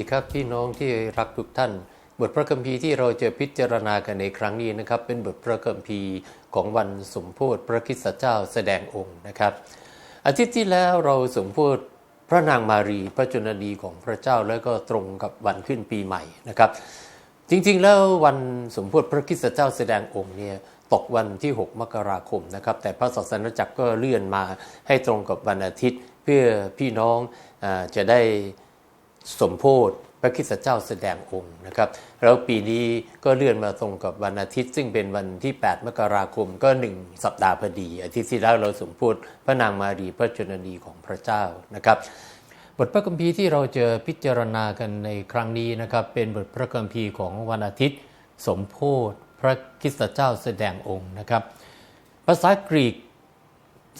ดีครับพี่น้องที่รักทุกท่าน บทพระคัมภีร์ที่เราจะพิจารณากันในครั้งนี้นะครับ เป็นบทพระคัมภีร์ของวันสมโพธิพระคิสเจ้าแสดงองค์นะครับ อาทิตย์ที่แล้วเราสมโพธิพระนางมารีพระชนนีของพระเจ้าแล้วก็ตรงกับวันขึ้นปีใหม่นะครับ จริงๆแล้ววันสมโพธิพระคิสเจ้าแสดงองค์เนี่ยตกวันที่ 6 มกราคมนะครับ แต่พระศาสนาจักรก็เลื่อนมาให้ตรงกับวันอาทิตย์ เพื่อพี่น้องอจะได้ สมโพธิพระคิสเจ้าแสดงองค์นะครับ แล้วปีนี้ก็เลื่อนมาตรงกับวันอาทิตย์ ซึ่งเป็นวันที่ 8 มกราคมก็ 1 สัปดาห์พอดี อาทิตย์ที่แล้วเราสมโพธิพระนางมารีพระชนนีของพระเจ้านะครับ บทพระคัมภีร์ที่เราจะพิจารณากันในครั้งนี้นะครับ เป็นบทพระคัมภีร์ของวันอาทิตย์ สมโพธิพระคิสเจ้าแสดงองค์นะครับ ภาษากรีก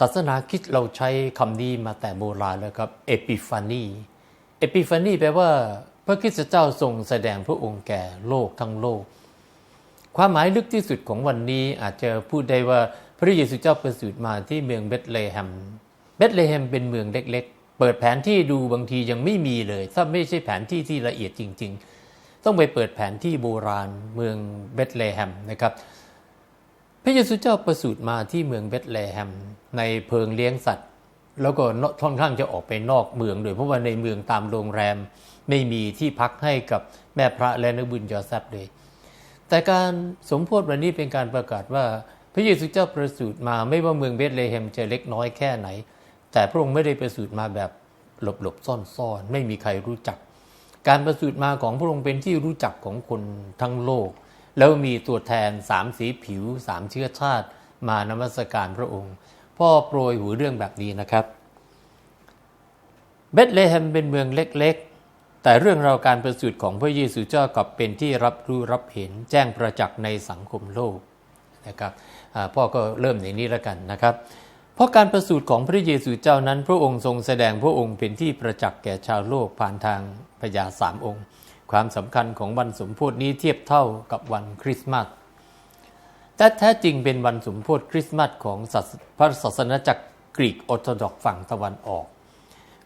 ศาสนาคิดเราใช้คำนี้มาแต่โบราณแล้วครับเอปิฟานี เอปิฟานีแปลว่า พระคริสตเจ้าทรงแสดงพระองค์แก่โลกทั้งโลก ความหมายลึกที่สุดของวันนี้อาจจะพูดได้ว่าพระเยซูเจ้าประสูติมาที่เมืองเบธเลเฮม เบธเลเฮมเป็นเมืองเล็ก ๆ เปิดแผนที่ดูบางทียังไม่มีเลย ถ้าไม่ใช่แผนที่ที่ละเอียดจริง ๆ ต้องไปเปิดแผนที่โบราณเมืองเบธเลเฮมนะครับ พระเยซูเจ้าประสูติมาที่เมืองเบธเลเฮม ในเพิงเลี้ยงสัตว์ แล้วก็ค่อนข้างจะออกไปนอกเมืองโดยเพราะว่าในเมืองตามโรงแรมไม่มีที่พักให้กับแม่พระและนักบุญยอแซบเลย แต่การสมโพธิวันนี้เป็นการประกาศว่า พระเยซูเจ้าประสูติมาไม่ว่าเมืองเบธเลเฮมจะเล็กน้อยแค่ไหน แต่พระองค์ไม่ได้ประสูติมาแบบหลบๆซ่อนๆ ไม่มีใครรู้จัก การประสูติมาของพระองค์เป็นที่รู้จักของคนทั้งโลก แล้วมีตัวแทนสามสีผิวสามเชื้อชาติ มานมัสการพระองค์ พ่อโปรยหูเรื่องแบบนี้นะครับ เบธเลเฮมเป็นเมืองเล็กๆ แต่เรื่องราวการประสูติของพระเยซูเจ้ากลับเป็นที่รับรู้รับเห็นแจ้งประจักษ์ในสังคมโลกนะครับพ่อก็เริ่มอย่างนี้แล้วกันนะครับ เพราะการประสูติของพระเยซูเจ้านั้น พระองค์ทรงแสดงพระองค์เป็นที่ประจักษ์แก่ชาวโลกผ่านทางพญาสามองค์ ความสำคัญของวันสมโพธินี้เทียบเท่ากับวันคริสต์มาส แต่แท้จริงเป็นวันสมโพธิคริสต์มาสของพระศาสนาจักรกรีกออร์โธดอกฝั่งตะวันออก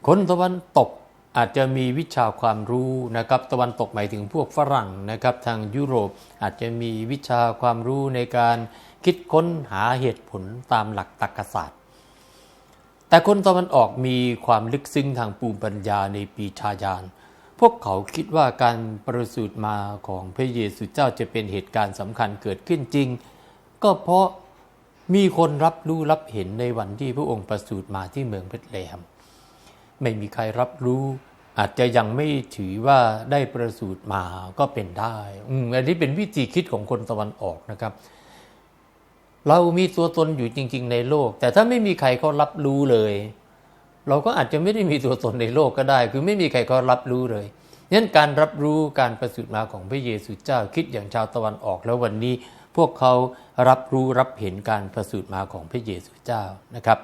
คนตะวันตกอาจจะมีวิชาความรู้นะครับตะวันตกหมายถึงพวกฝรั่งนะครับทางยุโรปอาจจะมีวิชาความรู้ในการคิดค้นหาเหตุผลตามหลักตรรกศาสตร์ แต่คนตะวันออกมีความลึกซึ้งทางปูมปัญญาในปีชาญาณพวกเขาคิดว่าการประสูติมาของพระเยซูเจ้าจะเป็นเหตุการณ์สำคัญเกิดขึ้นจริง ก็เพราะมีคนรับรู้รับเห็นในวันที่พระองค์ประสูติมาที่เมืองเบธเลเฮมไม่มีใครรับรู้ อาจจะยังไม่ถือว่าได้ประสูติมาก็เป็นได้อืมอันนี้เป็นวิธีคิดของคนตะวันออกนะครับ เรามีตัวตนอยู่จริง ๆ ในโลก แต่ถ้าไม่มีใครเขารับรู้เลย เราก็อาจจะไม่ได้มีตัวตนในโลกก็ได้ คือไม่มีใครเขารับรู้เลยนั้นการรับรู้การประสูติมาของพระเยซูเจ้าคิดอย่างชาวตะวันออกแล้ววันนี้ พวกเขารับรู้รับเห็นการประสูติมาของพระเยซูเจ้านะครับ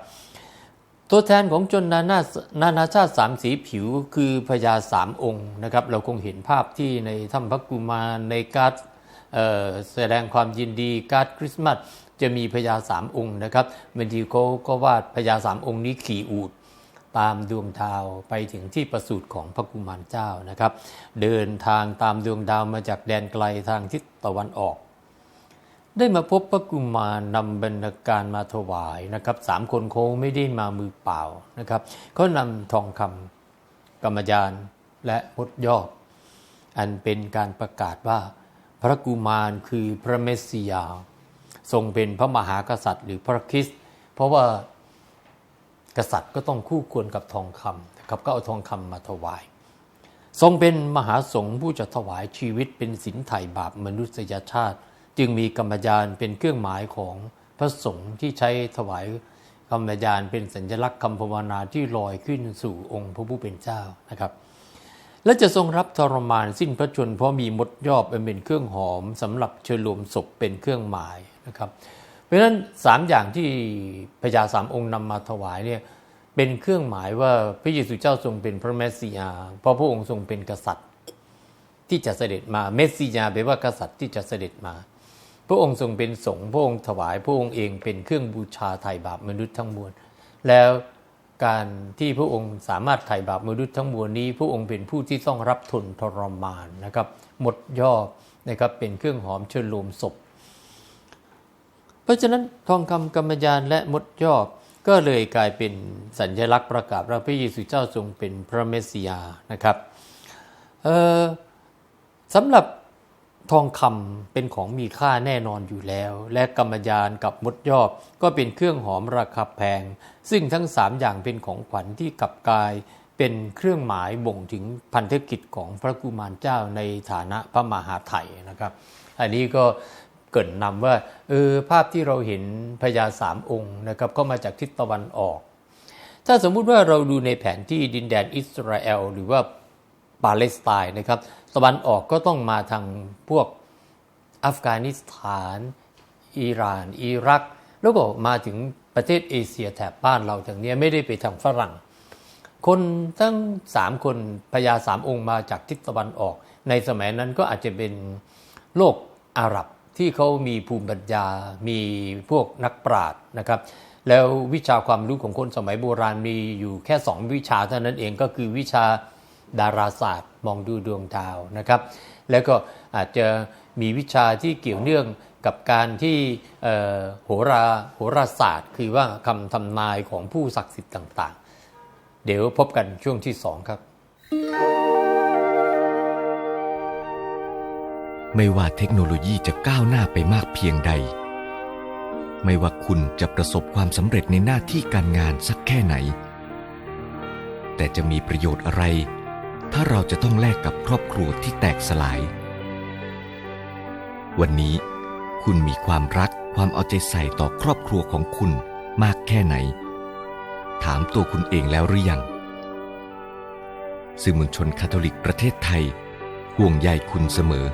ตัวแทนของชนนานานานาชาติสามสีผิวคือพญาสามองค์นะครับ เราคงเห็นภาพที่ในถ้ำพระกุมารในการแสดงความยินดีการคริสต์มาสจะมีพญาสามองค์นะครับบางทีเขาก็วาดพญาสามองค์นี้ขี่อูดตามดวงดาวไปถึงที่ประสูติของพระกุมารเจ้านะครับ เดินทางตามดวงดาวมาจากแดนไกลทางทิศตะวันออก ได้มาพบพระกุมารนำบรรณาการมาถวายนะครับสามคนโค้งไม่ได้มามือเปล่านะครับเขานำทองคำกรรมยานและมดยอดอันเป็นการประกาศว่า พระกุมารคือพระเมสสิยา ทรงเป็นพระมหากษัตริย์ หรือพระคริสต์เพราะว่ากษัตริย์ก็ต้องคู่ควรกับทองคำนะครับก็เอาทองคำมาถวาย ทรงเป็นมหาสงฆ์ผู้จะถวายชีวิตเป็นสินไถ่บาปมนุษยชาติ จึงมีกรรมยานเป็นเครื่องหมายของพระสงฆ์ที่ใช้ถวายกรรมยานเป็นสัญลักษณ์คำภาวนาที่ลอยขึ้นสู่องค์พระผู้เป็นเจ้านะครับและจะทรงรับทรมานสิ้นพระชนเพราะมีมดยอบเป็นเครื่องหอมสำหรับเชิญรวมศพเป็นเครื่องหมายนะครับ เพราะฉะนั้นสามอย่างที่พญาสามองค์นำมาถวายเนี่ยเป็นเครื่องหมายว่าพระเยซูเจ้าทรงเป็นพระเมสสิยาเพราะพระองค์ทรงเป็นกษัตริย์ที่จะเสด็จมาเมสสิยาแปลว่ากษัตริย์ที่จะเสด็จมา พระองค์ทรงเป็นสงฆ์พระองค์ถวายพระองค์เองเป็นเครื่องบูชาไถ่บาปมนุษย์ทั้งมวล แล้วการที่พระองค์สามารถไถ่บาปมนุษย์ทั้งมวลนี้ พระองค์เป็นผู้ที่ต้องรับทนทรมานนะครับ หมดยอบนะครับเป็นเครื่องหอมเชิญลมศพ เพราะฉะนั้นทองคำกรรมยานและมดยอบก็เลยกลายเป็นสัญลักษณ์ประกาศว่าพระเยซูเจ้าทรงเป็นพระเมสสิยานะครับสำหรับ ทองคำเป็นของมีค่าแน่นอนอยู่แล้ว และกรรมยานกับมดยอบก็เป็นเครื่องหอมราคาแพง ซึ่งทั้งสามอย่างเป็นของขวัญที่กับกาย เป็นเครื่องหมายบ่งถึงพันธกิจของพระกุมารเจ้าในฐานะพระมหาไถ่นะครับ อันนี้ก็เกรินนำว่าเออภาพที่เราเห็นพญาสามองค์นะครับก็มาจากทิศตะวันออก ถ้าสมมุติว่าเราดูในแผนที่ดินแดนอิสราเอล หรือว่าปาเลสไตน์นะครับ ตะวันออกก็ต้องมาทางพวกอัฟกานิสถาน อิหร่าน อิรัก แล้วก็มาถึงประเทศเอเชียแถบบ้านเราทางนี้ไม่ได้ไปทางฝรั่ง คนทั้งสามคนพญาสามองค์มาจากทิศตะวันออก ในสมัยนั้นก็อาจจะเป็นโลกอาหรับที่เขามีภูมิปัญญา มีพวกนักปราชญ์นะครับ แล้ววิชาความรู้ของคนสมัยโบราณมีอยู่แค่สองวิชาเท่านั้นเองก็คือวิชา ดาราศาสตร์ มองดูดวงดาวนะครับ แล้วก็อาจจะมีวิชาที่เกี่ยวเนื่องกับการที่โหราโหราศาสตร์ คือว่าคำทำนายของผู้ศักดิ์สิทธิ์ต่างๆ เดี๋ยวพบกันช่วงที่สองครับ ไม่ว่าเทคโนโลยีจะก้าวหน้าไปมากเพียงใด ไม่ว่าคุณจะประสบความสำเร็จในหน้าที่การงานสักแค่ไหน แต่จะมีประโยชน์อะไร ถ้าเราจะต้องแลกกับครอบครัวที่แตกสลาย วันนี้คุณมีความรักความเอาใจใส่ต่อครอบครัวของคุณมากแค่ไหน ถามตัวคุณเองแล้วหรือยัง สื่อมวลชนคาทอลิกประเทศไทย ห่วงใยคุณเสมอ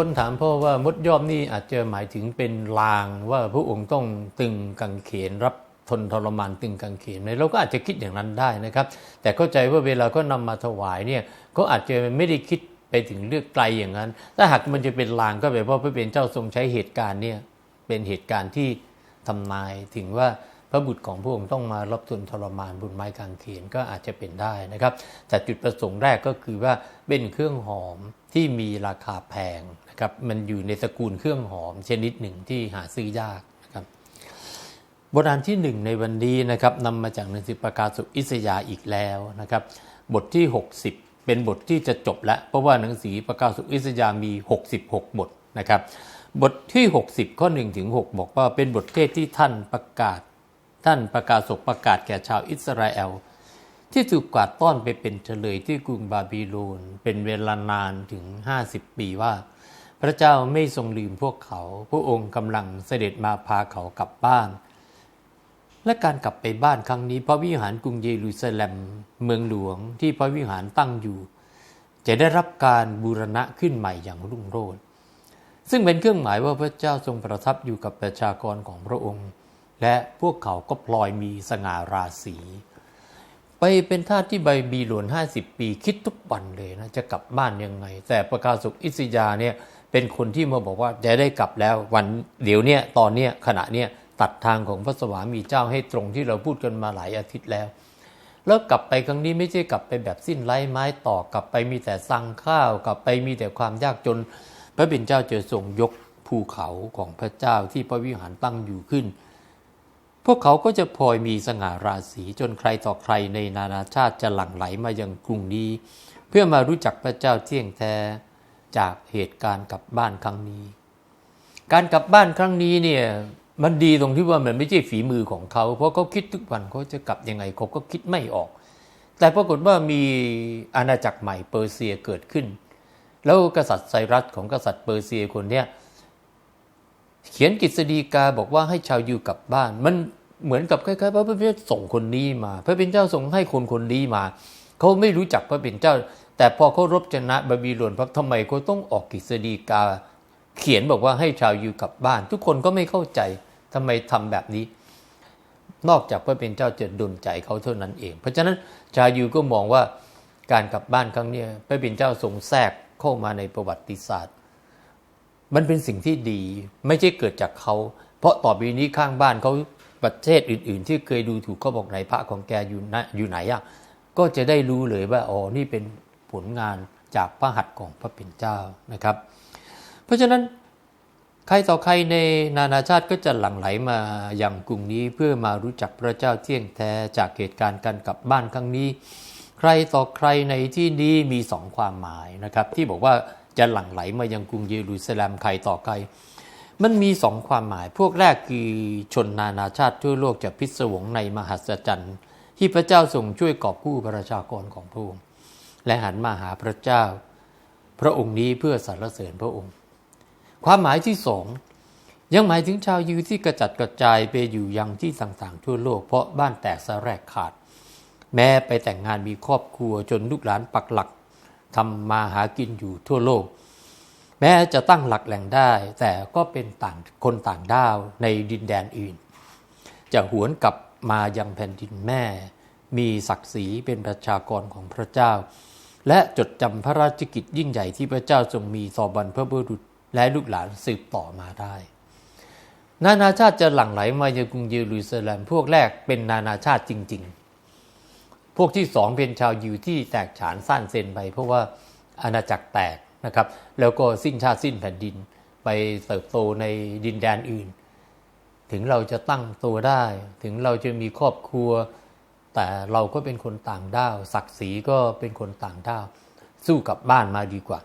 คนถามพ่อว่ามดยอมนี่อาจจะหมายถึงเป็นลางว่าพระองค์ต้องตึงกังเขนรับทนทรมานตึงกังเขนไหมเราก็อาจจะคิดอย่างนั้นได้นะครับ แต่เข้าใจว่าเวลาก็นำมาถวายเนี่ยก็อาจจะไม่ได้คิดไปถึงเลือกไกลอย่างนั้น ถ้าหากมันจะเป็นลางก็แปลว่าพระเป็นเจ้าทรงใช้เหตุการณ์เนี่ยเป็นเหตุการณ์ที่ทำนายถึงว่า พระบุตรของพระองค์ต้องมารับทนทรมานบนไม้กางเขนก็อาจจะเป็นได้นะครับ แต่จุดประสงค์แรกก็คือว่าเป็นเครื่องหอมที่มีราคาแพงนะครับมันอยู่ในตระกูลเครื่องหอมชนิดหนึ่งที่หาซื้อยากนะครับบทอ่านที่หนึ่งในวันนี้นะครับนำมาจากหนังสือประกาศสุอิสยาอีกแล้วนะครับ บทที่ 60 เป็นบทที่จะจบแล้ว เพราะว่าหนังสือประกาศสุอิสยาห์มี 66 บทนะครับบทที่ 60 ข้อ 1 ถึง 6 บอกว่าเป็นบทเทศที่ท่านประกาศ ท่านประกาศศกประกาศแก่ชาวอิสราเอล ที่ถูกกวาดต้อนไปเป็นเฉลยที่กรุงบาบิโลนเป็นเวลานานถึง 50 ปีว่า พระเจ้าไม่ทรงลืมพวกเขา พระองค์กำลังเสด็จมาพาเขากลับบ้าน และการกลับไปบ้านครั้งนี้พระวิหารกรุงเยรูซาเล็ม เมืองหลวงที่พระวิหารตั้งอยู่ จะได้รับการบูรณะขึ้นใหม่อย่างรุ่งโรจน์ซึ่งเป็นเครื่องหมายว่าพระเจ้าทรงประทับอยู่กับประชากรของพระองค์ และพวกเขาก็พลอยมีสง่าราศีไปเป็นทาสที่ใบบีโลวน 50 ปีคิดทุกวันเลยนะ จะกลับบ้านยังไง แต่ประกาศสุขอิสยาเนี่ยเป็นคนที่มาบอกว่าจะได้กลับแล้ววันเดี๋ยวเนี้ยตอนเนี้ยขณะเนี้ยตัดทางของพระสวามีเจ้าให้ตรงที่เราพูดกันมาหลายอาทิตย์แล้ว แล้วกลับไปครั้งนี้ไม่ใช่กลับไปแบบสิ้นไร้ไม้ต่อกลับไปมีแต่สั่งข้าวกลับไปมีแต่ความยากจน พระบิดเจ้าจะทรงยกภูเขาของพระเจ้าที่พระวิหารตั้งอยู่ขึ้น พวกเขาก็จะพลอยมีสง่าราศีจนใครต่อใครในนานาชาติจะหลั่งไหลมายังกรุงนี้ เพื่อมารู้จักพระเจ้าเที่ยงแท้จากเหตุการณ์กลับบ้านครั้งนี้ การกลับบ้านครั้งนี้เนี่ยมันดีตรงที่ว่ามันไม่ใช่ฝีมือของเขา เพราะเขาคิดทุกวันเขาจะกลับยังไงเขาก็คิดไม่ออก แต่ปรากฏว่ามีอาณาจักรใหม่เปอร์เซียเกิดขึ้น แล้วกษัตริย์ไซรัสของกษัตริย์เปอร์เซียคนเนี้ย เขียนกฤษฎีกาบอกว่าให้ชาวยิวกลับบ้าน มันเหมือนกับคล้ายๆพระเป็นเจ้าส่งคนนี้มา พระเป็นเจ้าส่งให้คนคนนี้มาเขาไม่รู้จักพระเป็นเจ้า แต่พอเขารบชนะบาบิโลนพักทำไมเขาต้องออกกฤษฎีกา เขียนบอกว่าให้ชาวยิวกลับบ้าน ทุกคนก็ไม่เข้าใจทำไมทำแบบนี้ นอกจากพระเป็นเจ้าจะดลใจเขาเท่านั้นเอง เพราะฉะนั้นชาวยิวก็มองว่าการกลับบ้านครั้งนี้พระเป็นเจ้าทรงแทรกเข้ามาในประวัติศาสตร์ มันเป็นสิ่งที่ดีไม่ใช่เกิดจากเขา เพราะต่อไปนี้ข้างบ้านเขาประเทศอื่น ๆ ที่เคยดูถูกเขาบอกไหนพระของแกอยู่ไหนอยู่ไหนอะก็จะได้รู้เลยว่าอ๋อนี่เป็นผลงานจากพระหัตถ์ของพระเป็นเจ้านะครับ เพราะฉะนั้นใครต่อใครในนานาชาติก็จะหลั่งไหลมาอย่างกรุงนี้เพื่อมารู้จักพระเจ้าเที่ยงแท้จากเหตุการณ์การกลับบ้านครั้งนี้ ใครต่อใครในที่นี้มีสองความหมายนะครับ ที่บอกว่า จะหลั่งไหลมายังกรุงเยรูซาเล็มใครต่อใคร มันมีสองความหมาย พวกแรกคือชนนานาชาติทั่วโลกจะพิศวงในมหัศจรรย์ ที่พระเจ้าทรงช่วยกอบกู้ประชากรของพระองค์และหันมาหาพระเจ้า พระองค์นี้เพื่อสรรเสริญพระองค์ ความหมายที่สองยังหมายถึงชาวยิวที่กระจัดกระจายไปอยู่ยังที่ต่างๆ ทั่วโลกเพราะบ้านแตกสแรกขาด แม้ไปแต่งงานมีครอบครัวจนลูกหลานปักหลัก ทำมาหากินอยู่ทั่วโลก แม้จะตั้งหลักแหล่งได้ แต่ก็เป็นต่างคนต่างด้าวในดินแดนอื่น จะหวนกลับมายังแผ่นดินแม่ มีศักดิ์ศรีเป็นประชากรของพระเจ้า และจดจำพระราชกิจยิ่งใหญ่ที่พระเจ้าทรงมีต่อบรรพบุรุษและลูกหลานสืบต่อมาได้ นานาชาติจะหลั่งไหลมายังกรุงเยรูซาเล็มพวกแรกเป็นนานาชาติจริง ๆ พวกที่สองเป็นชาวยิวที่แตกฉานสั้นเซนไป เพราะว่าอาณาจักรแตกนะครับ แล้วก็สิ้นชาติสิ้นแผ่นดินไปเติบโตในดินแดนอื่น ถึงเราจะตั้งตัวได้ ถึงเราจะมีครอบครัว แต่เราก็เป็นคนต่างด้าว ศักดิ์ศรีก็เป็นคนต่างด้าว สู้กับบ้านมาดีกว่า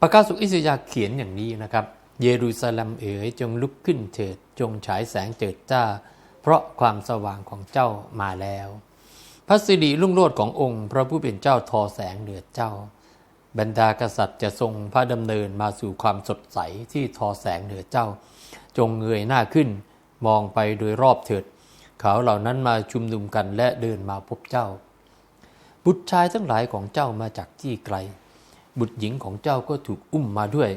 ประกาศสุอิสยาเขียนอย่างนี้นะครับ เยรูซาเล็มเอ๋ยจงลุกขึ้นเถิด จงฉายแสงเจิดจ้า ราะความสว่างของเจ้ามาแล้ว พระสิริรุ่งโรจน์ขององค์ พระผู้เป็นเจ้าทอแสงเหนือเจ้า บรรดากษัตริย์จะทรงพระดำเนินมาสู่ความสดใสที่ทอแสงเหนือเจ้า จงเงยหน้าขึ้น มองไปโดยรอบเถิด เขาเหล่านั้นมาชุมนุมกันและเดินมาพบเจ้า บุตรชายทั้งหลายของเจ้ามาจากที่ไกล บุตรหญิงของเจ้าก็ถูกอุ้มมาด้วย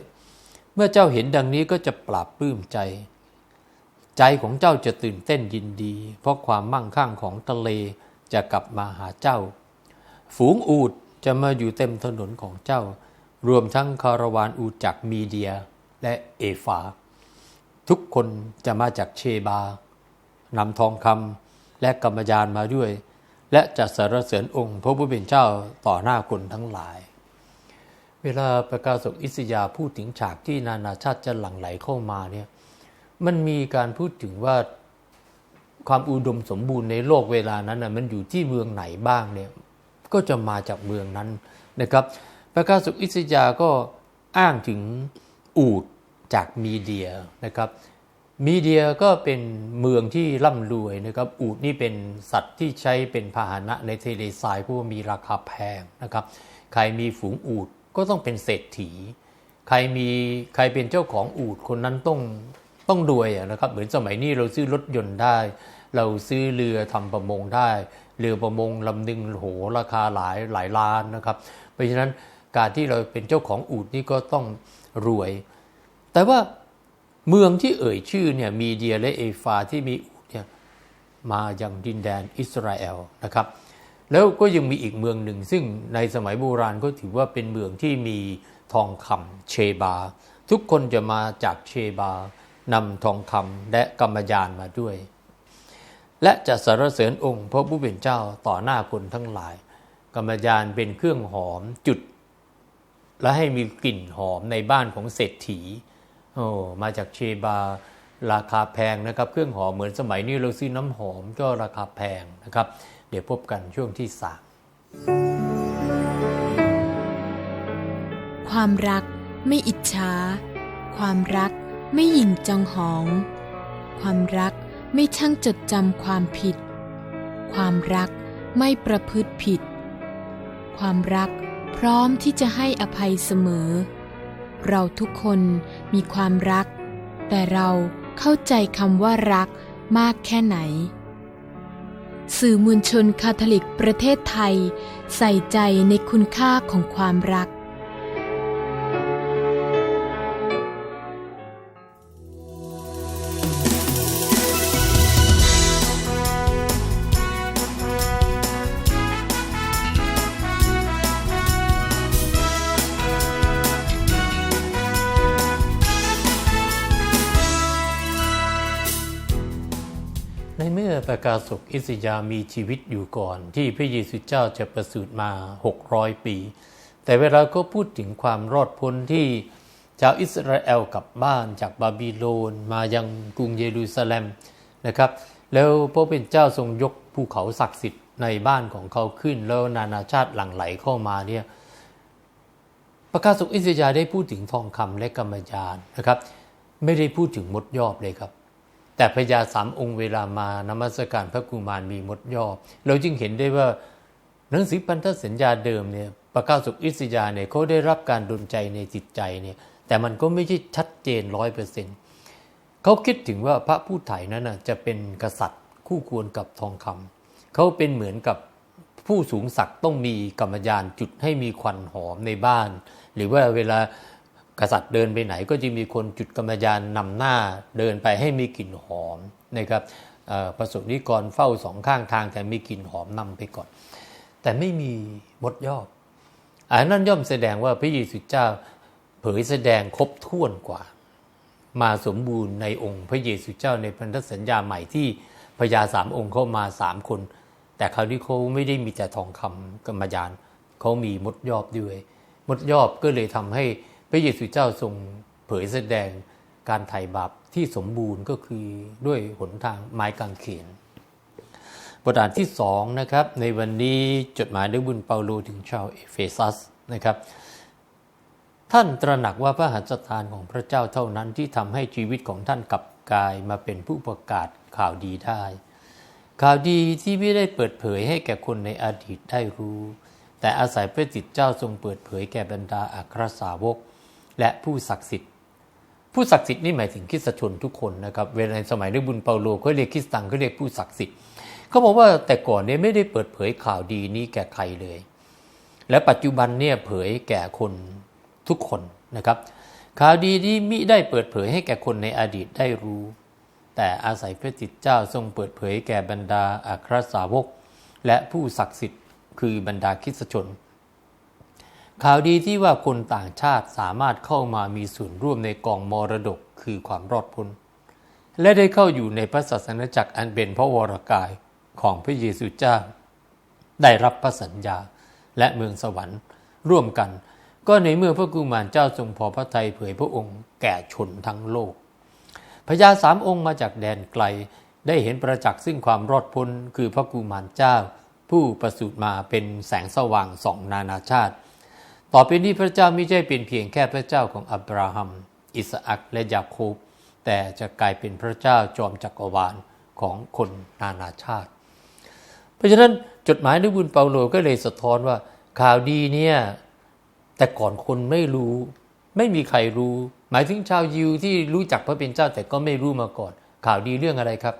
เมื่อเจ้าเห็นดังนี้ก็จะปราบปลื้มใจ ใจของเจ้าจะตื่นเต้นยินดี เพราะความมั่งคั่งของทะเลจะกลับมาหาเจ้า ฝูงอูดจะมาอยู่เต็มถนนของเจ้า รวมทั้งคาราวานอูดจากมีเดียและเอฟา ทุกคนจะมาจากเชบานำทองคำและกรรมยานมาด้วย และจะสรรเสริญองค์พระผู้เป็นเจ้าต่อหน้าคนทั้งหลาย เวลาประกาศกอิสยาพูดถึงฉากที่นานาชาติจะหลั่งไหลเข้ามาเนี่ย มันมีการพูดถึงว่าความอุดมสมบูรณ์ในโลกเวลานั้นนะมันอยู่ที่เมืองไหนบ้างเนี่ยก็จะมาจากเมืองนั้นนะครับประกาสุอิสยาก็อ้างถึงอูดจากมีเดียนะครับ มีเดียก็เป็นเมืองที่ร่ำรวยนะครับ อูดนี่เป็นสัตว์ที่ใช้เป็นพาหนะในทะเลทรายเพราะว่ามีราคาแพงนะครับ ใครมีฝูงอูดก็ต้องเป็นเศรษฐี ใครมีใครเป็นเจ้าของอูดคนนั้นต้อง ต้องรวยนะครับ เหมือนสมัยนี้เราซื้อรถยนต์ได้ เราซื้อเรือทำประมงได้ เรือประมงลำหนึ่งโหราคาหลายหลายล้านนะครับ เพราะฉะนั้นการที่เราเป็นเจ้าของอูดนี่ก็ต้องรวย แต่ว่าเมืองที่เอ่ยชื่อเนี่ยมีเดียและเอฟาที่มีอูดเนี่ยมาอย่างดินแดนอิสราเอลนะครับ แล้วก็ยังมีอีกเมืองหนึ่ง ซึ่งในสมัยโบราณก็ถือว่าเป็นเมืองที่มีทองคำเชบา ทุกคนจะมาจากเชบา นำทองคำและกรรมยานมาด้วย และจะสรรเสริญองค์พระผู้เป็นเจ้าต่อหน้าคนทั้งหลาย กรรมยานเป็นเครื่องหอมจุด และให้มีกลิ่นหอมในบ้านของเศรษฐีโอ้มาจากเชบาราคาแพงนะครับ เครื่องหอมเหมือนสมัยนี้เราซื้อน้ำหอมก็ราคาแพงนะครับ เดี๋ยวพบกันช่วงที่สามความรักไม่อิจฉาความรัก ไม่หยิ่งจองหอง ความรักไม่ช่างจดจำความผิด ความรักไม่ประพฤติผิด ความรักพร้อมที่จะให้อภัยเสมอ เราทุกคนมีความรัก แต่เราเข้าใจคำว่ารักมากแค่ไหน สื่อมวลชนคาทอลิกประเทศไทย ใส่ใจในคุณค่าของความรัก กาศกอิสยามีชีวิตอยู่ก่อน ที่พระเยซูเจ้าจะประสูติมา 600 ปี แต่เวลาก็พูดถึงความรอดพ้นที่ชาวอิสราเอลกลับบ้านจากบาบิโลนมายังกรุงเยรูซาเล็มนะครับ แล้วพระเป็นเจ้าทรงยกภูเขาศักดิ์สิทธิ์ในบ้านของเขาขึ้น แล้วนานาชาติหลั่งไหลเข้ามาเนี่ยประกาศสุอิสยาได้พูดถึงทองคำและกรรมยานนะครับ ไม่ได้พูดถึงมดยอบเลยครับ แต่พญาสามองค์เวลามานมัสการพระกุมารมีมดยอเราจึงเห็นได้ว่าหนังสือพันธสัญญาเดิมเนี่ยประกาศสุอิสยาเนี่ยเขาได้รับการดลใจในจิตใจเนี่ยแต่มันก็ไม่ใช่ชัดเจนร้อยเปอร์เซ็นต์เขาคิดถึงว่าพระผู้ถ่ายนั้นนะจะเป็นกษัตริย์คู่ควรกับทองคำเขาเป็นเหมือนกับผู้สูงศักดิ์ต้องมีกรรมยานจุดให้มีควันหอมในบ้าน หรือว่าเวลา กษัตริย์เดินไปไหนก็จะมีคนจุดกรรมยานนำหน้าเดินไปให้มีกลิ่นหอมนะครับประสบนิกรเฝ้าสองข้างทางแต่มีกลิ่นหอมนำไปก่อน แต่ไม่มีมดยอบอันนั้นย่อมแสดงว่าพระเยซูเจ้าเผยแสดงครบถ้วนกว่า มาสมบูรณ์ในองค์พระเยซูเจ้าในพันธสัญญาใหม่ที่พญาสามองค์เข้ามาสามคน แต่คราวนี้เขาไม่ได้มีแต่ทองคำกรรมยานเขามีมดยอบด้วย มดยอบก็เลยทำให้ พระเยซูเจ้าทรงเผยแสดงการไถ่บาปที่สมบูรณ์ก็คือด้วยหนทางไม้กางเขนบทอ่านที่สองนะครับ ในวันนี้จดหมายด้วยบุญเปาโลถึงชาวเอเฟซัสนะครับ ท่านตระหนักว่าพระหัตถ์ทานของพระเจ้าเท่านั้นที่ทำให้ชีวิตของท่านกลับกลายมาเป็นผู้ประกาศข่าวดีได้ ข่าวดีที่ไม่ได้เปิดเผยให้แก่คนในอดีตได้รู้ แต่อาศัยพระจิตเจ้าทรงเปิดเผยแก่บรรดาอัครสาวก และผู้ศักดิ์สิทธิ์ ผู้ศักดิ์สิทธิ์นี่หมายถึงคริสตชนทุกคนนะครับ เวลาในสมัยด้วยบุญเปาโลเขาเรียกคริสตังเขาเรียกผู้ศักดิ์สิทธิ์เขาบอกว่าแต่ก่อนเนี่ยไม่ได้เปิดเผยข่าวดีนี้แก่ใครเลย และปัจจุบันเนี่ยเผยแก่คนทุกคนนะครับ ข่าวดีนี้มิได้เปิดเผยให้แก่คนในอดีตได้รู้ แต่อาศัยพระจิตเจ้าทรงเปิดเผยแก่บรรดาอัครสาวก และผู้ศักดิ์สิทธิ์คือบรรดาคริสตชน ข่าวดีที่ว่าคนต่างชาติสามารถเข้ามามีส่วนร่วมในกองมรดกคือความรอดพ้น และได้เข้าอยู่ในพระศาสนาจักรอันเป็นพระวรกายของพระเยซูเจ้า ได้รับพระสัญญาและเมืองสวรรค์ร่วมกัน ก็ในเมื่อพระกุมารเจ้าทรงพอพระทัยเผยพระองค์แก่ชนทั้งโลกพญาสามองค์มาจากแดนไกลได้เห็นประจักษ์ซึ่งความรอดพ้นคือพระกุมารเจ้า ผู้ประสูติมาเป็นแสงสว่างสองนานาชาติ ต่อไปนี้พระเจ้าไม่ใช่เป็นเพียงแค่พระเจ้าของอับราฮัม อิสอักและยาโคบ แต่จะกลายเป็นพระเจ้าจอมจักรวาลของคนนานาชาติ เพราะฉะนั้นจดหมายด้วยบุญเปาโลก็เลยสะท้อนว่าข่าวดีเนี่ยแต่ก่อนคนไม่รู้ ไม่มีใครรู้ หมายถึงชาวยิวที่รู้จักพระเป็นเจ้าแต่ก็ไม่รู้มาก่อน ข่าวดีเรื่องอะไรครับ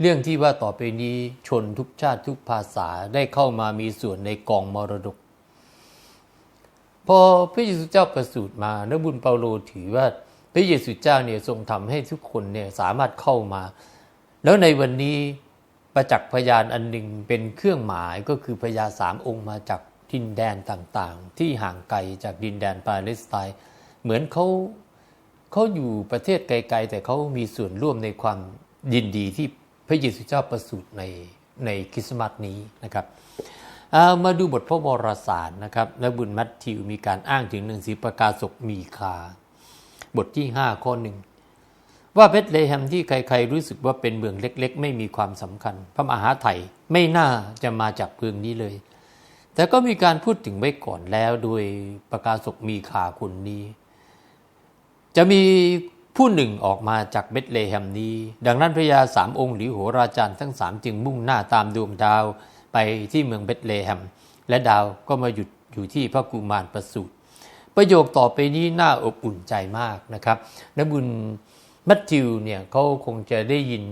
เรื่องที่ว่าต่อไปนี้ชนทุกชาติทุกภาษาได้เข้ามามีส่วนในกองมรดก พอพระเยซูเจ้าประสูติมาและบุญเปาโลถือว่าพระเยซูเจ้าเนี่ยทรงทำให้ทุกคนเนี่ยสามารถเข้ามา แล้วในวันนี้ประจักษ์พยานอันหนึ่งเป็นเครื่องหมายก็คือพญาสามองค์มาจากดินแดนต่างๆ ที่ห่างไกลจากดินแดนปาเลสไตน์เหมือนเขาเขาอยู่ประเทศไกลๆ แต่เขามีส่วนร่วมในความยินดีที่พระเยซูเจ้าประสูติในในคริสต์มาสนี้นะครับ มาดูบทพระวรสารนะครับและบุญมัทธิวมีการอ้างถึงหนังสือประกาศกมีคา บทที่ 5 ข้อหนึ่งว่าเบธเลแฮมที่ใครๆรู้สึกว่าเป็นเมืองเล็ก ๆ ไม่มีความสำคัญ พระมหาไถ่ไม่น่าจะมาจากเมืองนี้เลย แต่ก็มีการพูดถึงไว้ก่อนแล้วโดยประกาศกมีคาคนนี้ จะมีผู้หนึ่งออกมาจากเบธเลแฮมนี้ ดังนั้นพระยาสามองค์หรือโหราจารย์ทั้งสามจึงมุ่งหน้าตามดวงดาว ไปที่เมืองเบธเลแฮม และดาวก็มาหยุดอยู่ที่พระกุมารประสูติประโยคต่อไปนี้น่าอบอุ่นใจมากนะครับนบุญมัทธิวเนี่ยเขาคงจะได้ยิน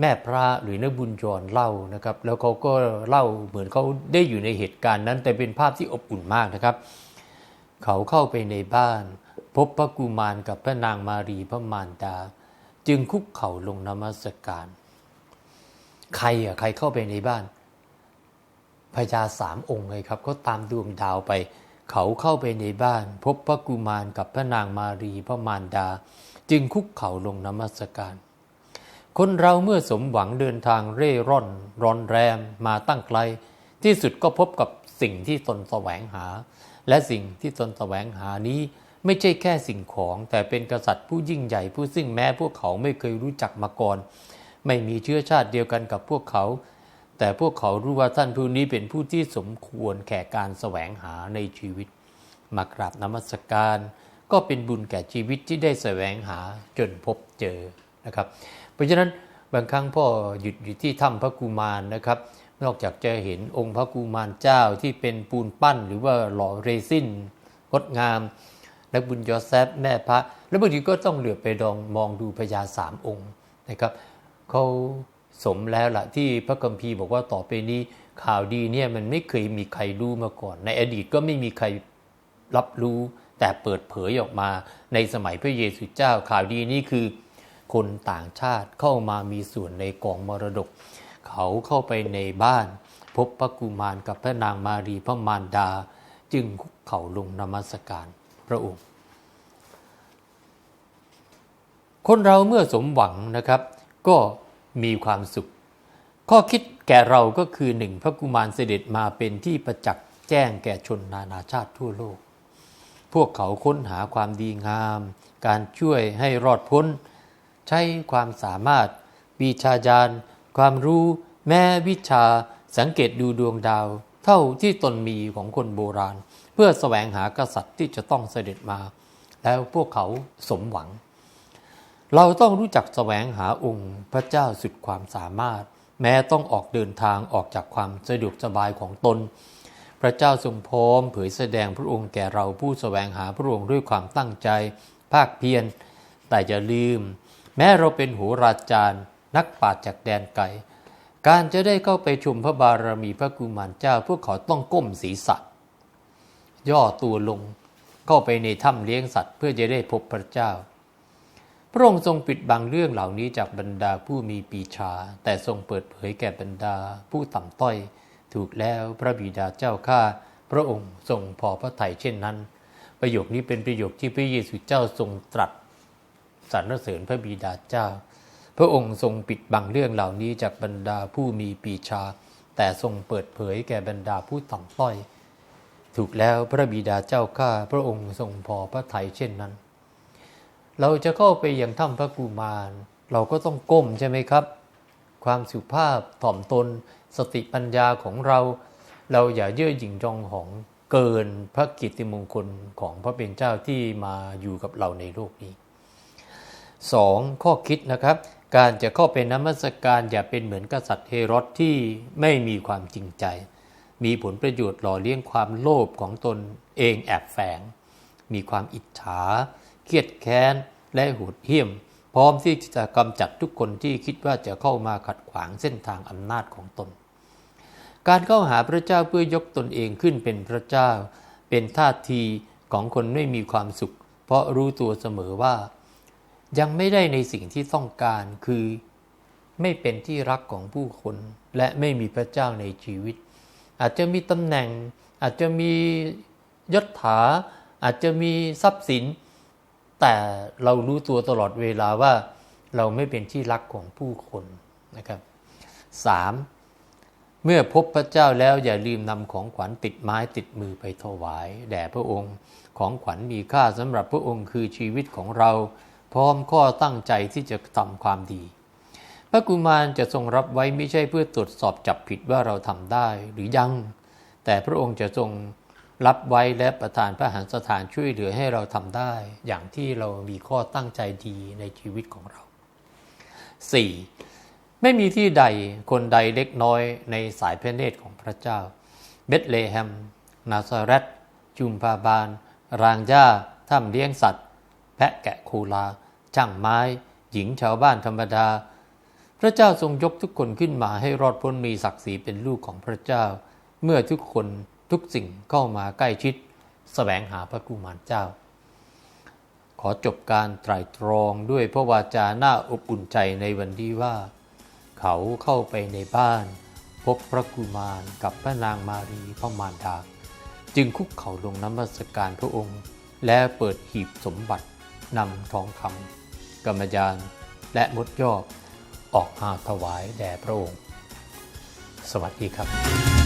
แม่พระหรือนบุญจรเล่านะครับ แล้วเขาก็เล่าเหมือนเขาได้อยู่ในเหตุการณ์นั้น แต่เป็นภาพที่อบอุ่นมากนะครับ เขาเข้าไปในบ้าน พบพระกุมารกับพระนางมารีพระมารดา จึงคุกเข่าลงนมัสการ ใครอะใครเข้าไปในบ้านพญาสามองค์เลยครับเขาตามดวงดาวไป เขาเข้าไปในบ้าน พบพระกุมารกับพระนางมารีพระมารดา จึงคุกเข่าลงนมัสการ คนเราเมื่อสมหวังเดินทางเร่ร่อนร้อนแรมมาตั้งไกล ที่สุดก็พบกับสิ่งที่ตนแสวงหา และสิ่งที่ตนแสวงหานี้ไม่ใช่แค่สิ่งของ แต่เป็นกษัตริย์ผู้ยิ่งใหญ่ผู้ซึ่งแม้พวกเขาไม่เคยรู้จักมาก่อน ไม่มีเชื้อชาติเดียวกันกับพวกเขา แต่พวกเขารู้ว่าท่านผู้นี้เป็นผู้ที่สมควรแก่การแสวงหาในชีวิต มากราบนมัสการ ก็เป็นบุญแก่ชีวิตที่ได้แสวงหาจนพบเจอนะครับ เพราะฉะนั้นบางครั้งพ่อหยุดอยู่ที่ถ้ำพระกุมารนะครับ นอกจากจะเห็นองค์พระกุมารเจ้าที่เป็นปูนปั้น หรือว่าหล่อเรซินงดงามและบุญยอแซฟแม่พระ แล้วบางทีก็ต้องเหลือไปดองมองดูพญาสามองค์นะครับ เขาสมแล้วล่ะที่พระคัมภีร์บอกว่าต่อไปนี้ข่าวดีเนี่ยมันไม่เคยมีใครรู้มาก่อน ในอดีตก็ไม่มีใครรับรู้ แต่เปิดเผยออกมาในสมัยพระเยซูเจ้าข่าวดีนี้คือ คนต่างชาติเข้ามามีส่วนในกองมรดก เขาเข้าไปในบ้าน พบพระกุมารกับพระนางมารีพระมารดา จึงคุกเข่าลงนมัสการพระองค์ คนเราเมื่อสมหวังนะครับ ก็มีความสุข ข้อคิดแก่เราก็คือหนึ่งพระกุมารเสด็จมาเป็นที่ประจักษ์แจ้งแก่ชนนานาชาติทั่วโลก พวกเขาค้นหาความดีงาม การช่วยให้รอดพ้น ใช้ความสามารถวิชาญาณ ความรู้แม้วิชาสังเกตดูดวงดาว เท่าที่ตนมีของคนโบราณ เพื่อแสวงหากษัตริย์ที่จะต้องเสด็จมา แล้วพวกเขาสมหวัง เราต้องรู้จักแสวงหาองค์พระเจ้าสุดความสามารถ แม้ต้องออกเดินทางออกจากความสะดวกสบายของตน พระเจ้าทรงพร้อมเผยแสดงพระองค์แก่เราผู้แสวงหาพระองค์ด้วยความตั้งใจ ภาคเพียรแต่อย่าลืม แม้เราเป็นโหราจารย์ นักปราชญ์จากแดนไกลการจะได้เข้าไปชมพระบารมีพระกุมารเจ้าพวกเขาต้องก้มศีรษะย่อตัวลงเข้าไปในถ้ำเลี้ยงสัตว์เพื่อจะได้พบพระเจ้า พระองค์ทรงปิดบังเรื่องเหล่านี้จากบรรดาผู้มีปีชา แต่ทรงเปิดเผยแก่บรรดาผู้ต่ำต้อย ถูกแล้วพระบิดาเจ้าข้าพระองค์ทรงพอพระทัยเช่นนั้น ประโยคนี้เป็นประโยคที่พระเยซูเจ้าทรงตรัสสรรเสริญพระบิดาเจ้า พระองค์ทรงปิดบังเรื่องเหล่านี้จากบรรดาผู้มีปีชา แต่ทรงเปิดเผยแก่บรรดาผู้ต่ำต้อย ถูกแล้วพระบิดาเจ้าข้าพระองค์ทรงพอพระทัยเช่นนั้น เราจะเข้าไปอยังถ้ำพระกุมาร เราก็ต้องก้มใช่ไหมครับ ความสุภาพถ่อมตน สติปัญญาของเรา เราอย่าเย่อหยิ่งจองหองเกินพระกิตติมงคลของพระเป็นเจ้าที่มาอยู่กับเราในโลกนี้ 2. ข้อคิดนะครับ การจะเข้าไปนมัสการอย่าเป็นเหมือนกษัตริย์เฮโรดที่ไม่มีความจริงใจ มีผลประโยชน์หล่อเลี้ยงความโลภของตนเองแอบแฝง มีความอิจฉา เครียดแค้น และโหดเหี้ยม พร้อมที่จะกำจัดทุกคนที่คิดว่าจะเข้ามาขัดขวางเส้นทางอำนาจของตน การเข้าหาพระเจ้าเพื่อยกตนเองขึ้นเป็นพระเจ้า เป็นท่าทีของคนไม่มีความสุข เพราะรู้ตัวเสมอว่า ยังไม่ได้ในสิ่งที่ต้องการคือ ไม่เป็นที่รักของผู้คน และไม่มีพระเจ้าในชีวิต อาจจะมีตำแหน่ง อาจจะมียศถาอาจจะมีทรัพย์สิน แต่เรารู้ตัวตลอดเวลาว่าเราไม่เป็นที่รักของผู้คนนะครับ 3. เมื่อพบพระเจ้าแล้วอย่าลืมนำของขวัญติดไม้ติดมือไปถวาย แด่พระองค์ของขวัญมีค่าสำหรับพระองค์คือชีวิตของเรา พร้อมข้อตั้งใจที่จะทำความดี พระกุมารจะทรงรับไว้ไม่ใช่เพื่อตรวจสอบจับผิดว่าเราทำได้หรือยัง แต่พระองค์จะทรง รับไว้และประทานพระหฤทันสถานช่วยเหลือให้เราทำได้ อย่างที่เรามีข้อตั้งใจดีในชีวิตของเรา 4. ไม่มีที่ใดคนใดเล็กน้อยในสายพระเนตรของพระเจ้า เบธเลแฮม นาซาเรตจุมพาบาน รางหญ้าถ้ำเลี้ยงสัตว์ แพะแกะคูลา ช่างไม้ หญิงชาวบ้านธรรมดา พระเจ้าทรงยกทุกคนขึ้นมาให้รอดพ้นมีศักดิ์ศรีเป็นลูกของพระเจ้า เมื่อทุกคน ทุกสิ่งเข้ามาใกล้ชิดสแสวงหาพระกุมารเจ้า ขอจบการไตรตรองด้วยพระวาจาหน้าอบอุ่นใจในวันที่ว่า เขาเข้าไปในบ้าน พบพระกุมารกับพระนางมารีพระมารดาจึงคุกเข่าลงน้ำมัสการพระองค์ และเปิดหีบสมบัตินำทองคำกำมยานและมดยอกออกมาถวายแด่พระองค์ สวัสดีครับ